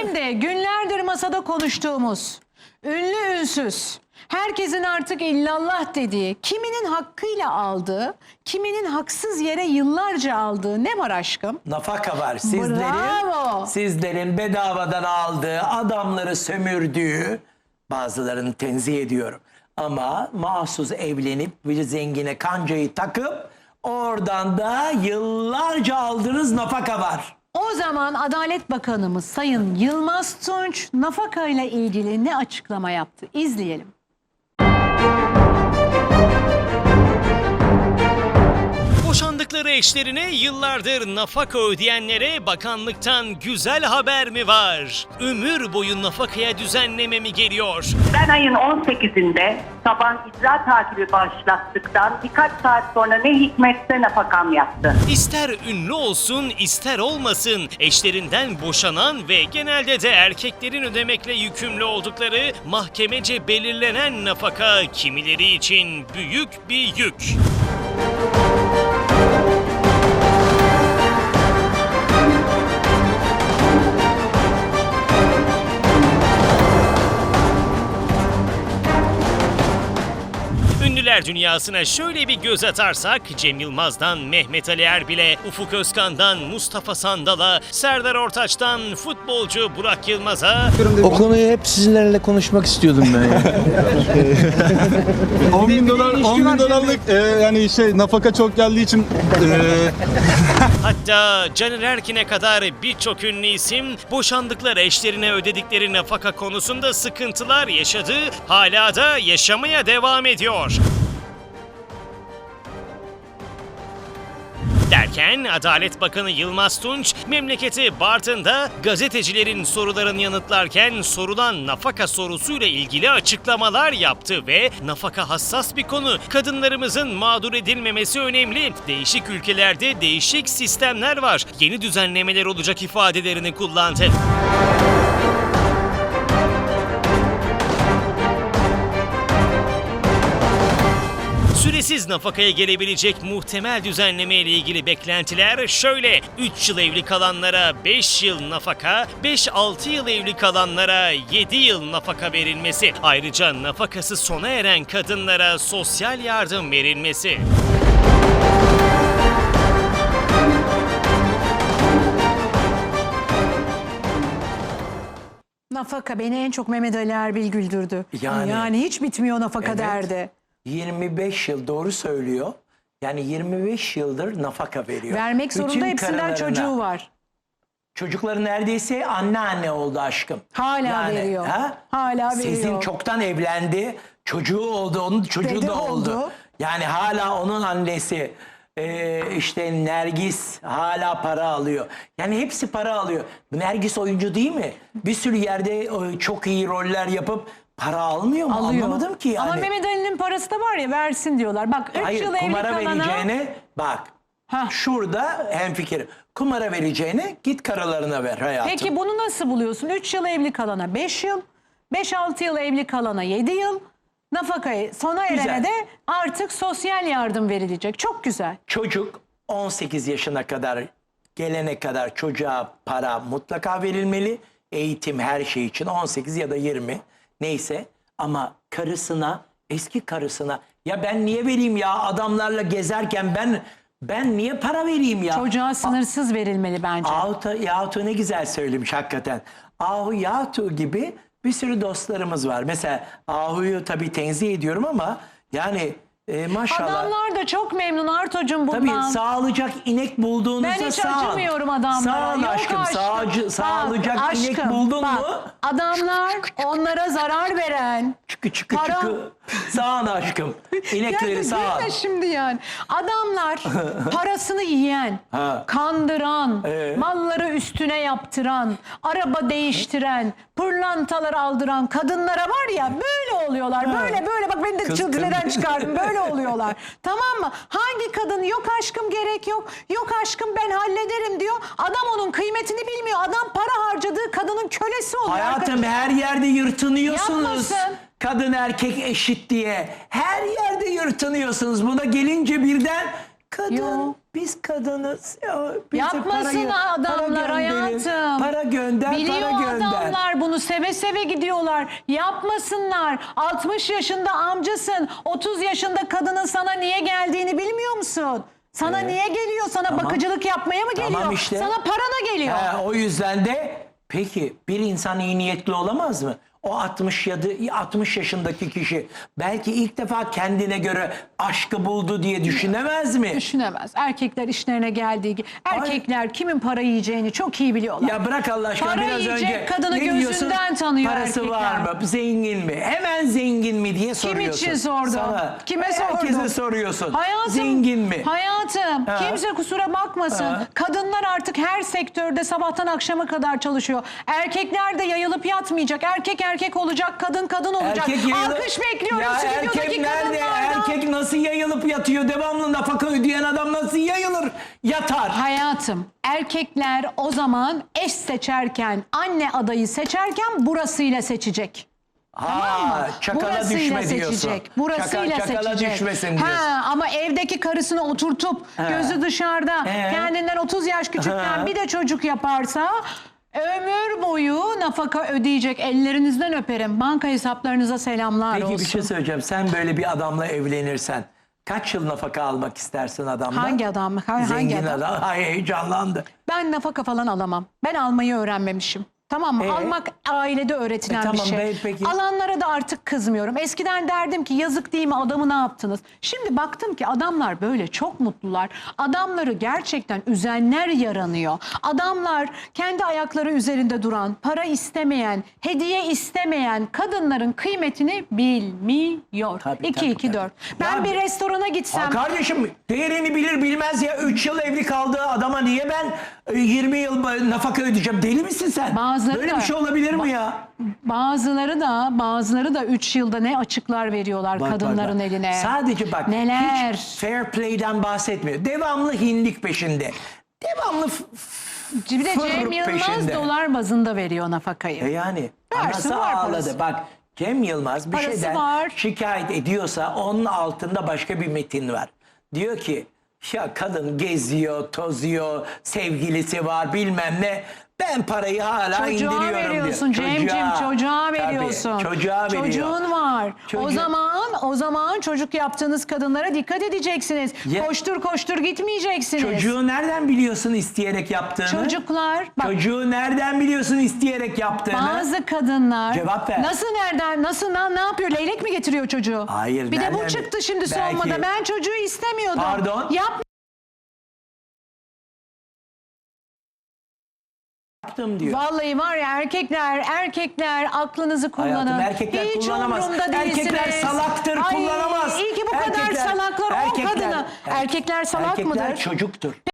Şimdi günlerdir masada konuştuğumuz ünlü ünsüz herkesin artık illallah dediği kiminin hakkıyla aldığı kiminin haksız yere yıllarca aldığı ne var aşkım? Nafaka var. Sizlerin, Bravo. sizlerin bedavadan aldığı, adamları sömürdüğü bazılarını tenzih ediyorum. Ama mahsus evlenip bir zengine kancayı takıp oradan da yıllarca aldığınız nafaka var. O zaman Adalet Bakanımız Sayın Yılmaz Tunç nafaka ile ilgili ne açıklama yaptı? İzleyelim. Boşandıkları eşlerine yıllardır nafaka ödeyenlere bakanlıktan güzel haber mi var? Ömür boyu nafakaya düzenleme mi geliyor? Ben ayın 18'inde sabah icra takibi başlattıktan birkaç saat sonra ne hikmetse nafakam yattı. İster ünlü olsun ister olmasın eşlerinden boşanan ve genelde de erkeklerin ödemekle yükümlü oldukları mahkemece belirlenen nafaka kimileri için büyük bir yük. Ünlüler dünyasına şöyle bir göz atarsak Cem Yılmaz'dan Mehmet Ali Erbil'e, Ufuk Özkan'dan Mustafa Sandal'a, Serdar Ortaç'tan futbolcu Burak Yılmaz'a, O konuyu hep sizinlerle konuşmak istiyordum ben. ya. 10 bin dolar, 10 bin dolarlık e, yani şey nafaka çok geldiği için e, hatta Caner Erkin'e kadar birçok ünlü isim boşandıkları eşlerine ödedikleri nafaka konusunda sıkıntılar yaşadı, hala da yaşamaya devam ediyor. Derken Adalet Bakanı Yılmaz Tunç memleketi Bartın'da gazetecilerin sorularını yanıtlarken sorulan nafaka sorusuyla ilgili açıklamalar yaptı ve nafaka hassas bir konu. Kadınlarımızın mağdur edilmemesi önemli. Değişik ülkelerde değişik sistemler var. Yeni düzenlemeler olacak ifadelerini kullandı. Süresiz nafakaya gelebilecek muhtemel düzenleme ile ilgili beklentiler şöyle. 3 yıl evli kalanlara 5 yıl nafaka, 5-6 yıl evli kalanlara 7 yıl nafaka verilmesi. Ayrıca nafakası sona eren kadınlara sosyal yardım verilmesi. Nafaka beni en çok Mehmet Ali Erbil güldürdü. Yani- yani hiç bitmiyor nafaka Evet. derdi. 25 yıl doğru söylüyor. Yani 25 yıldır nafaka veriyor. Vermek Bütün zorunda hepsinden karılarına. çocuğu var. Çocukları neredeyse anneanne oldu aşkım. Hala veriyor. Hala veriyor. Sizin çoktan evlendi. Çocuğu oldu. Onun çocuğu Dede da oldu. oldu. Yani hala onun annesi e, işte Nergis hala para alıyor. Yani hepsi para alıyor. Bu Nergis oyuncu değil mi? Bir sürü yerde e, çok iyi roller yapıp para almıyor mu? Alıyor. Anlamadım ki yani. Ama Mehmet Ali'nin parası da var ya versin diyorlar. Bak 3 Hayır yıl evli kumara kalana... vereceğine bak. Hah. Şurada hemfikir. Kumara vereceğine git karalarına ver hayatım. Peki bunu nasıl buluyorsun? 3 yıl evli kalana 5 yıl, 5-6 yıl evli kalana 7 yıl, nafakayı sona erene Güzel. de artık sosyal yardım verilecek. Çok güzel. Çocuk 18 yaşına kadar gelene kadar çocuğa para mutlaka verilmeli. Eğitim her şey için 18 ya da 20 neyse ama karısına eski karısına ya ben niye vereyim ya adamlarla gezerken ben ben niye para vereyim ya? Çocuğa sınırsız verilmeli bence. Ahu Yahu ne güzel söylemiş hakikaten. Ahu Yahu gibi bir sürü dostlarımız var. Mesela Ahu'yu tabii tenzih ediyorum ama yani e, maşallah. Adamlar da çok memnun Arto'cum bundan. Tabii sağlayacak inek bulduğunuzda Ben hiç sağ acımıyorum adamlara. Sağ ol Yok aşkım. aşkım. Sağcı, Bak, sağlayacak inek aşkım, buldun bak, mu? Adamlar onlara zarar veren. Çıkı çıkı Para- çıkı. Sağ ol aşkım. İnekleri Yani sağ ol. gülme şimdi yani. Adamlar parasını yiyen, Ha. kandıran, Ee? malları üstüne yaptıran, araba değiştiren, pırlantalar aldıran kadınlara var ya böyle oluyorlar. Böyle böyle bak beni de Kız- çılgıneden çıkardım. Böyle oluyorlar. tamam mı? Hangi kadın yok aşkım gerek yok. Yok aşkım ben hallederim diyor. Adam onun kıymetini bilmiyor. Adam para harcadığı kadının kölesi oluyor. Hayatım her yerde yırtınıyorsunuz. Yapmasın. Kadın erkek eşit diye. Her yerde yırtınıyorsunuz. Buna gelince birden kadın. Yo. Biz kadınız. Bize Yapmasın para adamlar gönderin. hayatım. Para gönder, Biliyor para gönder. adamlar bunu seve seve gidiyorlar. Yapmasınlar. 60 yaşında amcasın. 30 yaşında kadının sana niye geldiğini bilmiyor musun? Sana niye geliyor? Sana Tamam. bakıcılık yapmaya mı geliyor? Tamam işte. Sana para da geliyor. Ha, o yüzden de peki bir insan iyi niyetli olamaz mı? O 60 ya da 60 yaşındaki kişi belki ilk defa kendine göre aşkı buldu diye düşünemez mi? Düşünemez. Erkekler işlerine geldiği gibi. Erkekler kimin para yiyeceğini çok iyi biliyorlar. Ya bırak Allah aşkına Para biraz yiyecek önce kadını gözünden diyorsun? tanıyor Parası erkekler. var mı? Zengin mi? Hemen zengin mi diye soruyorsun. için sordum? Sana. Kime? Herkese soruyorsun. Hayatım, Zengin mi? Hayatım Ha. kimse kusura bakmasın. Ha. Kadınlar artık her sektörde sabahtan akşama kadar çalışıyor. Erkekler de yayılıp yatmayacak. Erkek erkek olacak, kadın kadın olacak. Erkek yayılıp- Alkış bekliyorum Ya stüdyodaki erkek nerede? kadınlardan. Erkek nasıl yayılıp yatıyor? Devamlı nafaka ödeyen adam nasıl yayılır? Yatar. Hayatım, erkekler o zaman eş seçerken, anne adayı seçerken burasıyla seçecek. Ha, çakala Burasıyla düşme diyorsun. seçecek. Burasıyla Çakal- çakala seçecek. düşmesin diyorsun. Ha, ama evdeki karısını oturtup gözü dışarıda He. kendinden 30 yaş küçükten Ha. bir de çocuk yaparsa ömür boyu nafaka ödeyecek. Ellerinizden öperim. Banka hesaplarınıza selamlar Peki olsun. bir şey söyleyeceğim. Sen böyle bir adamla evlenirsen kaç yıl nafaka almak istersin adamdan? Hangi adam? Ha- Zengin hangi adam? adam. Ay heyecanlandı. Ben nafaka falan alamam. Ben almayı öğrenmemişim. Tamam mı? Ee? Almak ailede öğretilen E, bir tamam, şey. ben peki. Alanlara da artık kızmıyorum. Eskiden derdim ki yazık değil mi adamı ne yaptınız? Şimdi baktım ki adamlar böyle çok mutlular. Adamları gerçekten üzenler yaranıyor. Adamlar kendi ayakları üzerinde duran, para istemeyen, hediye istemeyen kadınların kıymetini bilmiyor. Tabii, 2 tabii, 2 tabii. 4. Ben Ya- bir restorana gitsem Ha kardeşim değerini bilir bilmez ya 3 yıl evli kaldığı adama niye ben 20 yıl nafaka ödeyeceğim? Deli misin sen? Bazıları Böyle da- bir şey olabilir mi ya? Bazıları da bazıları da 3 yılda ne açıklar veriyorlar Bak, bak, kadınların bak. eline. Sadece bak Neler? hiç fair play'den bahsetmiyor. Devamlı hinlik peşinde. Devamlı Bir de Cem Yılmaz peşinde. dolar bazında veriyor nafakayı. E yani Versin, anası var ağladı. parası. Bak Cem Yılmaz bir Parası şeyden var. şikayet ediyorsa onun altında başka bir metin var. Diyor ki ya kadın geziyor, tozuyor, sevgilisi var bilmem ne. Ben parayı hala Çocuğa indiriyorum veriyorsun diyor. Cem'cim çocuğa Tabii, veriyorsun. çocuğa veriyor. Çocuğun var. O Çocuğu- zaman o zaman çocuk yaptığınız kadınlara dikkat edeceksiniz. Ya- koştur koştur gitmeyeceksiniz. Çocuğu nereden biliyorsun isteyerek yaptığını? Çocuklar bak Çocuğu nereden biliyorsun isteyerek yaptığını? bazı kadınlar Cevap ver. nasıl nereden nasıl ne, ne yapıyor leylek mi getiriyor çocuğu? Hayır, Bir de bu çıktı şimdi Belki- sonmada ben çocuğu istemiyordum. Pardon? Yap yaptım diyor. Vallahi var ya erkekler erkekler aklınızı kullanın. Hayatım, erkekler Hiç kullanamaz. umurumda Erkekler değilsiniz. salaktır, kullanamaz. İyi ki bu kadar salaklar o er- Erkekler salak erkekler mıdır? çocuktur.